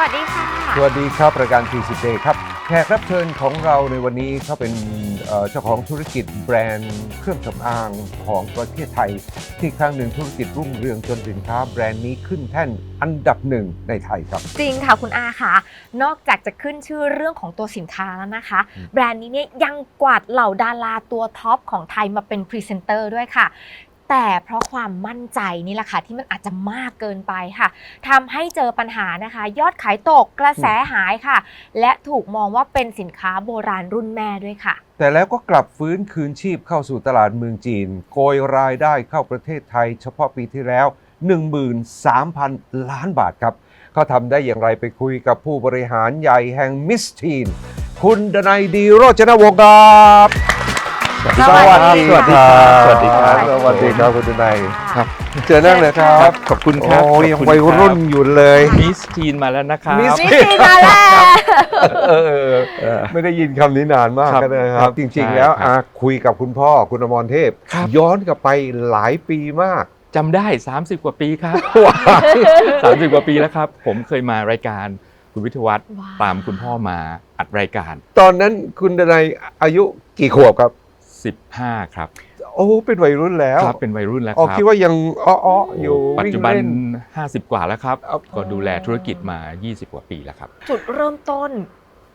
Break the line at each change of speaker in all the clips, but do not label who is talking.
วัสดีค่ะ
สวัสดีครับรายการ 40 Day ครับแขกรับเชิญของเราในวันนี้เขาเป็นเอ่อเจ้าของธุรกิจแบรนด์เครื่องสำอางของประเทศไทย ที่ครั้งหนึ่งธุรกิจรุ่งเรืองจนสินค้าแบรนด์นี้ขึ้นแท่นอันดับหนึ่งในไทยครับ
จริงค่ะคุณอาค่ะ นอกจากจะขึ้นชื่อเรื่องของตัวสินค้าแล้วนะคะ
อืม
แบรนด์นี้เนี่ยยังกวาดเหล่าดาราตัวท็อปของไทยมาเป็นพรีเซนเตอร์ด้วยค่ะ แต่เพราะความมั่นใจนี่แหละค่ะที่มันอาจจะมากเกินไปค่ะทำให้เจอปัญหานะคะ ยอดขายตกกระแสหายค่ะ และถูกมองว่าเป็นสินค้าโบราณรุ่นแม่ด้วยค่ะ
แต่แล้วก็กลับฟื้นคืนชีพเข้าสู่ตลาดเมืองจีน โกยรายได้เข้าประเทศไทย เฉพาะปีที่แล้ว 13,000 ล้านบาทครับเขาทำได้อย่างไรไปคุยกับผู้บริหารใหญ่แห่งมิสทีนคุณดนัยดีโรจนวงศ์ครับ
สวัสดีครับ
สวัสดีครับ
ส
ส
วั
วั
ส
ส
ดี
ดี
ค
ค
รั
รับบคุณดนัย
ครับ
เจอนั่งเลยครับ
ขอบคุณครับ
โอ้ยัง
ขอบคุณ
วัยรุ่น
ครับ
อยู่เลย
มิสทีนมาแล้วนะครับ
มิส
มิสทีนมาแล้ว
เออเออเออไม่ได้ยินคำนี้นานมาก
ครับ
กันนะค
ครั
รับ
บ
จริง
ใช่
ๆแล้ว
ครับ
อาคุยกับคุณพ่อคุณอมรเทพ
ครับ
ย้อนกลับไปหลายปีมาก
จำได้ 30 กว่าปีครับ30กว่าปีแล้วครับ ผมเคยมารายการคุณวิทยวัฒน์
ว้าว
ตามคุณพ่อมาอัดรายการ
ตอนนั้นคุณดนัยอายุกี่ขวบครับ
15 ครับ
โอ้เป็นวัยรุ่นแล้ว
ครับเป็นวัยรุ่นแล้ว
อ๋อ
ครับ
คิดว่ายังอ้อๆอยู่
ปัจ
วิ่ง
จุบัน
เล่น
50 กว่าแล้วครับ
เอา
ก็ดูแลธุรกิจมา 20 กว่าปีแล้วครับ
จุดเริ่มต้น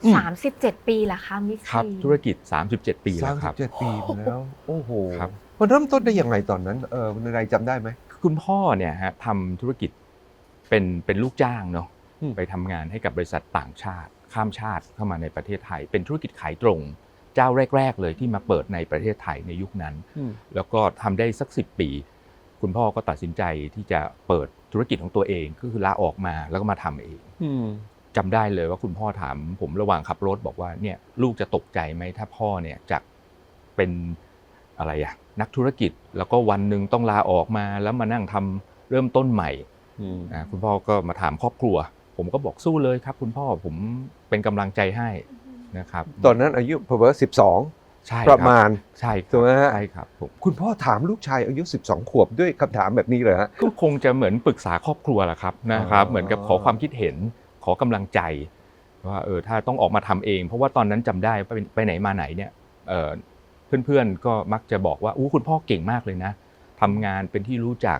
อืม
37 ปีละคะมิส
ครับ
ทีน
ธุรกิจ 37 ปีแล้วครับ
37ปีมาแล้ว โอ้โห
ครับ
มันเริ่มต้นได้ยังไงตอนนั้นเออคุณดนัยจำได้ไหม
คุณพ่อเนี่ยฮะทำธุรกิจเป็นเป็นลูกจ้างเนาะ
อืม
ไปทำงานให้กับบริษัทต่างชาติ ข้ามชาติเข้ามาในประเทศไทย เป็นธุรกิจขายตรง เจ้าแรก ๆ เลยที่มาเปิดในประเทศไทยในยุคนั้น
อืม
แล้วก็ทำได้สักสิปี คุณพ่อก็ตัดสินใจที่จะเปิดธุรกิจของตัวเองก็คือลาออกมาแล้วก็มาทำเอง
อืม
จำได้เลยว่าคุณพ่อถามผมระหว่างขับรถบอกว่าเนี่ยลูกจะตกใจไหมถ้าพ่อเนี่ยจากเป็นอะไรอะนักธุรกิจแล้วก็วันหนึ่งต้องลาออกมาแล้วมานั่งทำเริ่มต้นใหม่
อืม
อ่าคุณพ่อก็มาถามครอบครัว ผมก็บอกสู้เลยครับ คุณพ่อผมเป็นกำลังใจให้ นะครับ
ตอนนั้นอายุเพอร์สิบสอง
ใช่ค
ป
บ
ระมาณ
ใช่ค
ถู
รั
ก
บ
ไหมฮะ
ใช่ครับผม
คุณพ่อถามลูกชายอายุ 12 ขวบด้วยคำถามแบบนี้เลยฮะ
ก็คงจะเหมือนปรึกษาครอบครัวแหละครับนะครับ
อ๋อ
เหมือนกับขอความคิดเห็นขอกำลังใจว่าเออถ้าต้องออกมาทำเอง เพราะว่าตอนนั้นจำได้ไปไปไหนมาไหนเนี่ยเออเพื่อนๆก็มักจะบอกว่าอู้คุณพ่อเก่งมากเลยนะทำงานเป็นที่รู้จัก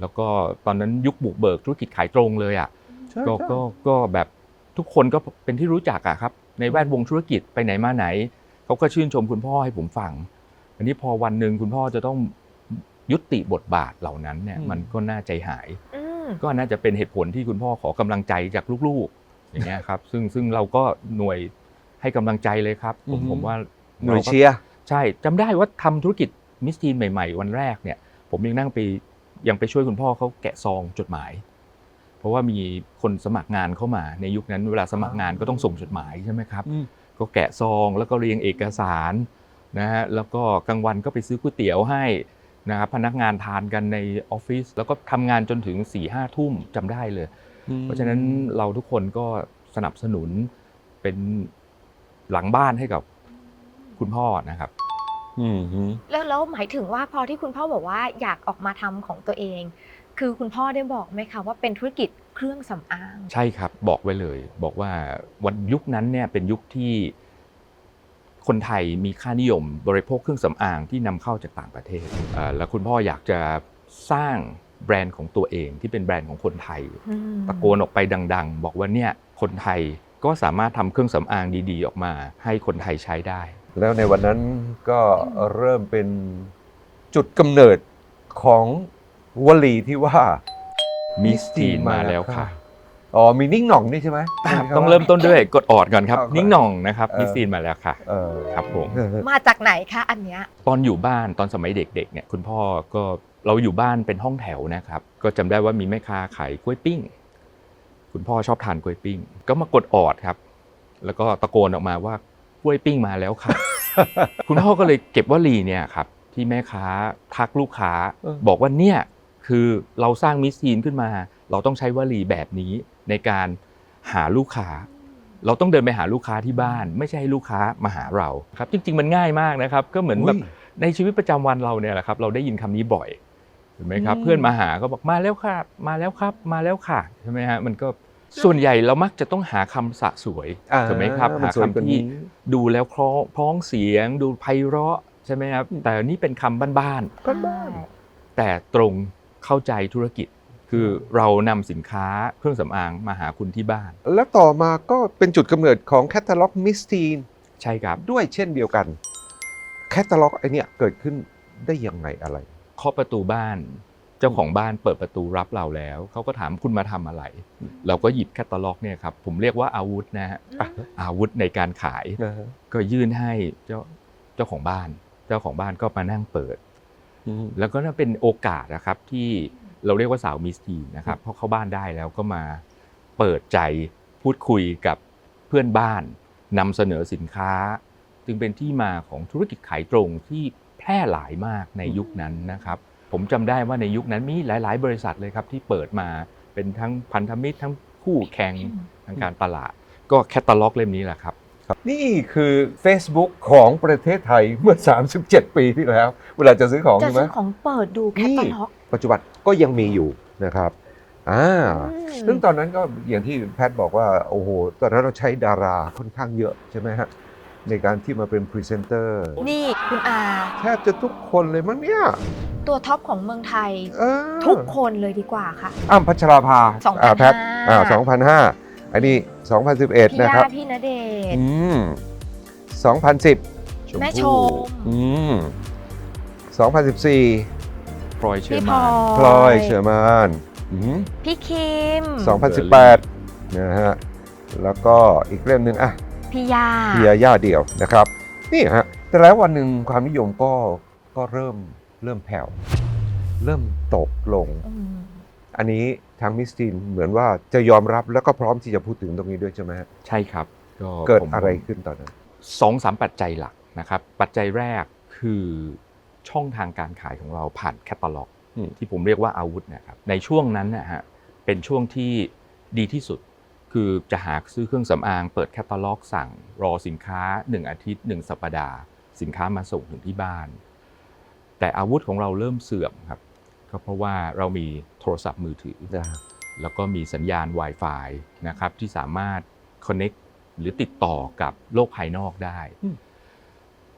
แล้วก็ตอนนั้นยุคบุกเบิกธุรกิจขายตรงเลยอะ
ใช่
ก็
ใช่
ก็ก็แบบทุกคนก็เป็นที่รู้จักอะครับ ในแวดวงธุรกิจไปไหนมาไหนเขาก็ชื่นชมคุณพ่อให้ผมฟัง อันนี้พอวันหนึ่งคุณพ่อจะต้องยุติบทบาทเหล่านั้นเนี่ยมันก็น่าใจหาย
อืม
ก็น่าจะเป็นเหตุผลที่คุณพ่อขอกำลังใจจากลูกๆ อย่างเงี้ยครับ ซึ่งซึ่งเราก็หน่วยให้กำลังใจเลยครับ ผมผมว่า
หน่วยเชียร์
ใช่จำได้ว่าทำธุรกิจมิสทีนใหม่ ๆ วันแรกเนี่ย ผมยังนั่งไปยังไปช่วยคุณพ่อเขาแกะซองจดหมายเพ ราะว่ามีคนสมัครงานเข้ามา ในยุคนั้นเวลาสมัครงานก็ต้องส่งจดหมายใช่ไหมครับ ก็แกะซองแล้วก็เรียงเอกสารนะฮะแล้วก็กลางวันก็ไปซื้อก๋วยเตี๋ยวให้นะครับพนักงานทานกันในออฟฟิศแล้วก็ทำงานจนถึง4ี่ห้าทุ่มจำได้เลย เพราะฉะนั้นเราทุกคนก็สนับสนุนเป็นหลังบ้านให้กับคุณพ่อนะครับ
อืมฮึ
แล้วแล้วหมายถึงว่าพอที่คุณพ่อบอกว่าอยากออกมาทำของตัวเอง คือคุณพ่อได้บอกไหมคะว่าเป็นธุรกิจเครื่องสำอาง
ใช่ครับบอกไว้เลย บอกว่าวันยุคนั้นเนี่ยเป็นยุคที่คนไทยมีค่านิยมบริโภคเครื่องสำอางที่นำเข้าจากต่างประเทศอ่าแล้วคุณพ่ออยากจะสร้างแบรนด์ของตัวเองที่เป็นแบรนด์ของคนไทย
อืม
ตะโกนออกไปดัง ๆ บอกว่าเนี่ยคนไทยก็สามารถทำเครื่องสำอางดีๆ ออกมา ให้คนไทยใช้ได้
แล้วในวันนั้นก็เริ่มเป็นจุดกำเนิดของ วลีที่ว่า
มิสทีนมาแล้วค่ะ
อ๋อมีนิ่งหน่องนี่ใช่ไหม
ต้องเริ่มต้นด้วยกดออดก่อนครับ
เอาก่อน
นิ่งหน่องนะครับ
เออ
มิสทีนมาแล้วค่ะ
เออ
ครับผม
เออ
มาจากไหนคะอันเนี้ย
ตอนอยู่บ้านตอนสมัยเด็กๆเนี่ยคุณพ่อก็เราอยู่บ้านเป็นห้องแถวนะครับ ก็จำได้ว่ามีแม่ค้าขายกล้วยปิ้ง คุณพ่อชอบทานกล้วยปิ้ง ก็มากดออดครับ แล้วก็ตะโกนออกมาว่ากล้วยปิ้งมาแล้วค่ะ คุณพ่อก็เลยเก็บวลีเนี่ยครับที่แม่ค้าทักลูกค้าบอกว่าเนี่ย คือเราสร้างมิสทีนขึ้นมา เราต้องใช้วลีแบบนี้ในการหาลูกค้า เราต้องเดินไปหาลูกค้าที่บ้าน ไม่ใช่ให้ลูกค้ามาหาเราครับ จริง ๆ มันง่ายมากนะครับ ก็เหมือนแบบ
อุ๊ย
ในชีวิตประจำวันเราเนี่ยแหละครับเราได้ยินคำนี้บ่อยเห็นไหมครับ
อืม
เพื่อนมาหาก็บอกมาแล้วค่ะมาแล้วครับ มาแล้วค่ะใช่ไหมฮะมันก็ส่วนใหญ่เรามักจะต้องหาคำสะสวย
อ่า
ถูกไหมครับ
มัน
หา
สวยกว่า
คำ
นี้
ที่ดูแล้วเพราะพ้องเสียง ดูไพเราะใช่ไหมครับแต่นี่เป็นคำบ้าน
บ้านบ้าน
ๆแต่ตรง เข้าใจธุรกิจ คือเรานำสินค้าเครื่องสำอางมาหาคุณที่บ้าน
แล้วต่อมาก็เป็นจุดกำเนิดของแคตตาล็อกมิสทีน
ใช่ครับ
ด้วยเช่นเดียวกันแคตตาล็อกไอเนี้ยเกิดขึ้นได้ยังไงอะไร
เคาะประตูบ้าน เจ้าของบ้านเปิดประตูรับเราแล้ว เขาก็ถามคุณมาทำอะไร เราก็หยิบแคตตาล็อกเนี่ยครับผมเรียกว่าอาวุธนะฮะ
อืม
อาวุธในการขาย ก็ยื่นให้เจ้าเจ้าของบ้าน เจ้าของบ้านก็มานั่งเปิด แล้วก็น่าเป็นโอกาสนะครับที่เราเรียกว่าสาวมิสทีนนะครับเพราะเข้าบ้านได้แล้วก็มาเปิดใจพูดคุยกับเพื่อนบ้านนำเสนอสินค้า จึงเป็นที่มาของธุรกิจขายตรงที่แพร่หลายมากในยุคนั้นนะครับ ผมจำได้ว่าในยุคนั้นมีหลาย ๆ บริษัทเลยครับที่เปิดมาเป็นทั้งพันธมิตรทั้งคู่แข่งทางการตลาด ก็แคตตาล็อกเล่มนี้แหละครับ
นี่คือ Facebook ของประเทศไทยเมื่อ 37 ปีที่แล้ว เวลาจะซื้อของ
จะ
ใช่ไหม
ซื้อของเปิดดูแคตตาล็อก
ปัจจุบันก็ยังมีอยู่นะครับอ่า
อืม
ซึ่งตอนนั้นก็อย่างที่แพทย์บอกว่าโอ้โหตอนนั้นเราใช้ดาราค่อนข้างเยอะใช่ไหมฮะในการที่มาเป็นพรีเซนเตอร์
นี่คุณอา
แทบจะทุกคนเลยมั้งเนี่ย
ตัวท็อปของเมืองไทย
เออ
ทุกคนเลยดีกว่าค่ะ
อ้ำพัชราภา
2005
อ่าแพทย์อ่า2005อัน นี้ 2011
พี่
นะค
ย่า
รับ
พี่ณเดชน์
อืม2010
แม่ชม
อืม2014
พลอยเชอ
พี่
ร์
พล
มา
อนย
พลอยเชอร์มานอืม
พี่คิม
2018 นะฮะ แล้วก็อีกเล่มหนึ่งอะ
พี่ย่า
พิยาย่าเดี่ยวนะครับ นี่ฮะแต่แล้ววันหนึ่งความนิยมก็ก็เริ่มเริ่มแผ่ว เริ่มตกลง
อืม
อันนี้ทางมิสตินเหมือนว่าจะยอมรับแล้วก็พร้อมที่จะพูดถึงตรงนี้ด้วยใช่ไหมฮะ
ใช่ครับก็
เกิด
ผม
อะไรขึ้นตอนนั้น
สองสามปัจจัยหลักนะครับ ปัจจัยแรกคือช่องทางการขายของเราผ่านแคตตาล็อก
อืม
ที่ผมเรียกว่าอาวุธนะครับในช่วงนั้นนะฮะเป็นช่วงที่ดีที่สุดคือจะหาซื้อเครื่องสำอางเปิดแคตตาล็อกสั่งรอสินค้า 1 อาทิตย์ 1 สัปดาห์ สินค้ามาส่งถึงที่บ้าน แต่อาวุธของเราเริ่มเสื่อมครับ ก็เพราะว่าเรามีโทรศัพท์มือถือ แล้วก็มีสัญญาณ Wi-Fi นะครับที่สามารถ connect หรือติดต่อกับโลกภายนอกได้
อืม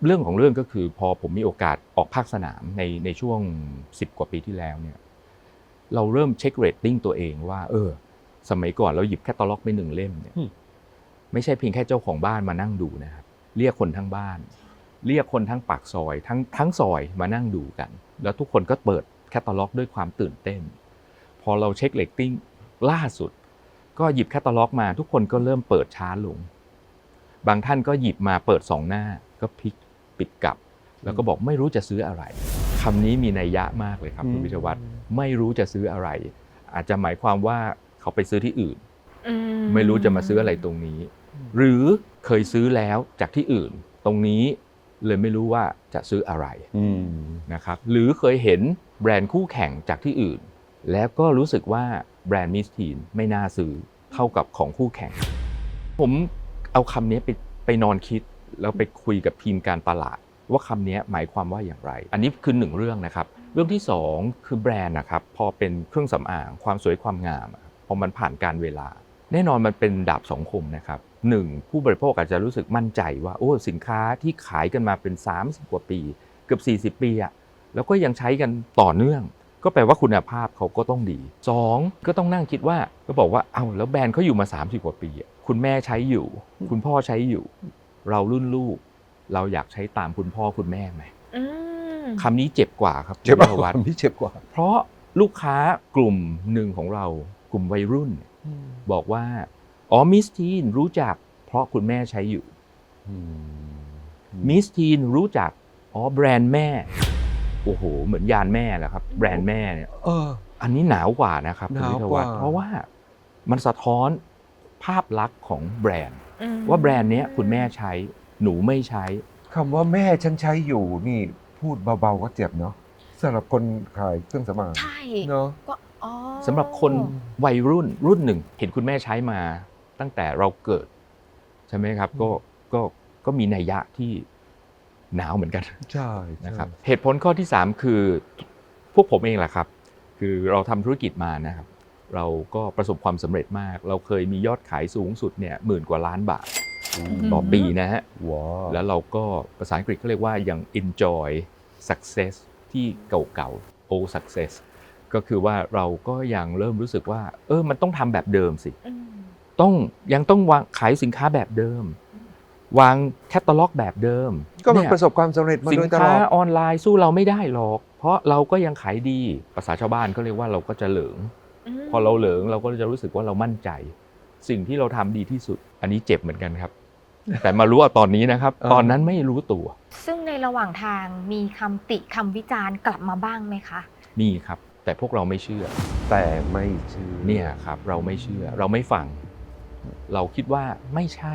เรื่องของเรื่องก็คือพอผมมีโอกาสออกภาคสนามในในช่วง 10 กว่าปีที่แล้วเนี่ยเราเริ่มเช็คเรตติ้งตัวเองว่า เออ สมัยก่อนเราหยิบแคตตาล็อกไปหนึ่งเล่มเนี่ย
อืม
ไม่ใช่เพียงแค่เจ้าของบ้านมานั่งดูนะครับ เรียกคนทั้งบ้าน เรียกคนทั้งปากซอย ทั้งทั้งซอยมานั่งดูกัน แล้วทุกคนก็เปิด แคตตาล็อกด้วยความตื่นเต้น พอเราเช็คเรตติ้งล่าสุด ก็หยิบแคตตาล็อกมาทุกคนก็เริ่มเปิดช้าลง บางท่านก็หยิบมาเปิดสองหน้าก็พลิกปิดกลับ แล้วก็บอกไม่รู้จะซื้ออะไรคำนี้มีนัยยะมากเลยครับคุณ
อืม
วิทยาวัฒน์ไม่รู้จะซื้ออะไร อาจจะหมายความว่าเขาไปซื้อที่อื่น
อื
ไม่รู้จะมาซื้ออะไรตรงนี้ หรือเคยซื้อแล้วจากที่อื่น ตรงนี้เลยไม่รู้ว่าจะซื้ออะไร
อืม
นะครับ หรือเคยเห็น แบรนด์คู่แข่งจากที่อื่น แล้วก็รู้สึกว่าแบรนด์มิสทีนไม่น่าซื้อเท่ากับของคู่แข่ง ผมเอาคำนี้ไปไปนอนคิด แล้วไปคุยกับทีมการตลาด ว่าคำนี้หมายความว่าอย่างไร อันนี้คือหนึ่งเรื่องนะครับ เรื่องที่สองคือแบรนด์นะครับพอเป็นเครื่องสำอางความสวยความงามพอมันผ่านการเวลา แน่นอนมันเป็นดาบสองคมนะครับหนึ่งผู้บริโภคอาจจะรู้สึกมั่นใจว่าโอ้สินค้าที่ขายกันมาเป็น 30 กว่าปี เกือบ 40 ปีอะ แล้วก็ยังใช้กันต่อเนื่อง ก็แปลว่าคุณภาพเขาก็ต้องดีสองก็ต้องนั่งคิดว่าก็บอกว่าเอาแล้วแบรนด์เขาอยู่มา 30 กว่าปีอะคุณแม่ใช้อยู่ คุณพ่อใช้อยู่ เรารุ่นลูก เราอยากใช้ตามคุณพ่อคุณแม่ไหม
อืม
คำนี้เจ็บกว่าครับ
เจ็บ
คุณ
ก
วิทยาวั
ว่า
ฒน์
ที่เจ็บกว่า
เพราะลูกค้ากลุ่มหนึ่งของเรา กลุ่มวัยรุ่น บอกว่าอ๋อมิสทีนรู้จัก เพราะคุณแม่ใช้อยู่มิสทีนรู้จักอ๋อแบรนด์แม่ โอ้โห เหมือนยานแม่แหละครับ แบรนด์แม่เนี่ย
เออ
อันนี้หนาวกว่านะครับคุณ
หนาว
วิทย
กว่า
วัฒน์เพราะว่ามันสะท้อนภาพลักษณ์ของแบรนด์
อืม
ว่าแบรนด์เนี้ยคุณแม่ใช้หนูไม่ใช้
คำว่าแม่ฉันใช้อยู่นี่พูดเบาๆก็เจ็บเนาะสำหรับคนขายเครื่องสำอาง
ใช่
เนาะ
ก็อ๋อ
สำหรับคนวัยรุ่นรุ่นหนึ่ง เห็นคุณแม่ใช้มาตั้งแต่เราเกิด ใช่ไหมครับ ก็ก็ก็มีนัยยะที่ หนาวเหมือนกัน
ใช่
นะครับเหตุผลข้อที่ 3 คือพวกผมเองแหละครับ คือเราทำธุรกิจมานะครับ เราก็ประสบความสำเร็จมาก เราเคยมียอดขายสูงสุดเนี่ยหมื่นกว่าล้านบาทต่อปีนะฮะ
ว้าว
แล้วเราก็ภาษาอังกฤษเขาเรียกว่ายัง enjoy success ที่เก่าๆ old success ก็คือว่าเราก็ยังเริ่มรู้สึกว่า เออมันต้องทำแบบเดิมสิ
อืม
ต้องยังต้องวางขายสินค้าแบบเดิม วางแคตตาล็อกแบบเดิม
ก็มัน
เนี่ย
ประสบความสำเร็จมา
สิ
โด
น
ยตล
ค้า
อด
ออนไลน์สู้เราไม่ได้หรอก เพราะเราก็ยังขายดีภาษาชาวบ้านก็เรียกว่าเราก็จะเหลิง
ม
พอเราเหลิงเราก็จะรู้สึกว่าเรามั่นใจ สิ่งที่เราทำดีที่สุด อันนี้เจ็บเหมือนกันครับ แต่มารู้ว่าตอนนี้นะครับ
เออ
ตอนนั้นไม่รู้ตัว
ซึ่งในระหว่างทางมีคำติคำวิจารณ์กลับมาบ้างไหมคะ
มีครับ แต่พวกเราไม่เชื่อ
แต่ไม่เชื่อ
เนี่ยครับ เราไม่เชื่อ เราไม่ฟัง เราคิดว่าไม่ใช่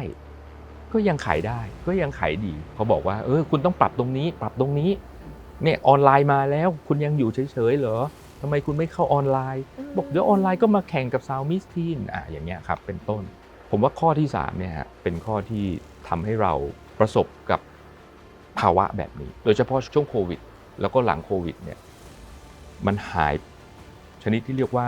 ก็ยังขายได้ก็ยังขายดีเขาบอกว่าเออคุณต้องปรับตรงนี้ ปรับตรงนี้เนี่ยออนไลน์มาแล้วคุณยังอยู่เฉยๆเหรอทำไมคุณไม่เข้าออนไลน์
อืม
บอกเดี๋ยวออนไลน์ก็มาแข่งกับซาวมิสทีนอะอย่างเงี้ยครับเป็นต้น ผมว่าข้อที่3เนี่ยฮะเป็นข้อที่ทำให้เราประสบกับภาวะแบบนี้ โดยเฉพาะช่วงโควิด แล้วก็หลังโควิดเนี่ยมันหายชนิดที่เรียกว่า